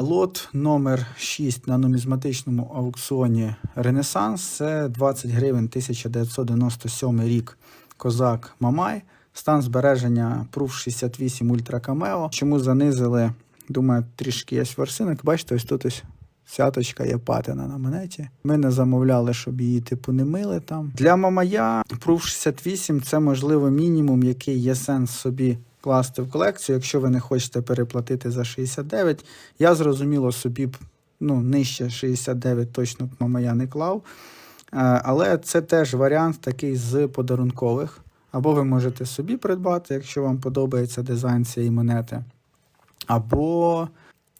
Лот номер 6 на нумізматичному аукціоні Ренесанс це 20 гривень 1997 рік. Козак Мамай. Стан збереження Proof 68 Ultra Cameo. Чому занизили? Думаю, трішки є ворсинок. Бачите, ось тут ось цяточка є патина на монеті. Ми не замовляли, щоб її типу не мили там. Для Мамая Proof 68 це можливо мінімум, який є сенс собі класти в колекцію, якщо ви не хочете переплатити за 69. Я зрозуміло собі ну, нижче 69 точно б Мамая не клав. Е, Але це теж варіант такий з подарункових. Або ви можете собі придбати, якщо вам подобається дизайн цієї монети. Або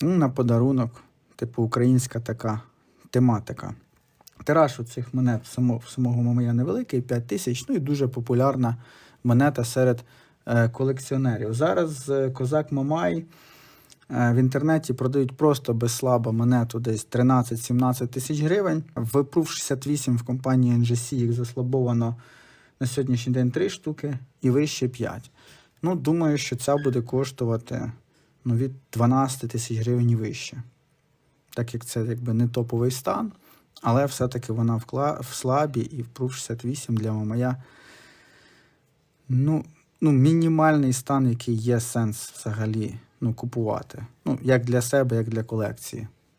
ну, на подарунок, типу українська така тематика. Тираж у цих монет само, самого Мамая невеликий, 5 тисяч, ну і дуже популярна монета серед колекціонерів. Зараз е, козак Мамай е, в інтернеті продають просто безслабо монету десь 13-17 тисяч гривень. В Proof 68 в компанії NGC їх заслабовано на сьогоднішній день 3 штуки і вище 5. Ну, думаю, що ця буде коштувати ну, від 12 тисяч гривень і вище. Так як це якби не топовий стан, але все-таки вона в слабі і в Proof 68 для Мамая. Ну, ну, мінімальний стан, який є сенс взагалі ну, купувати. Ну, як для себе, як для колекції.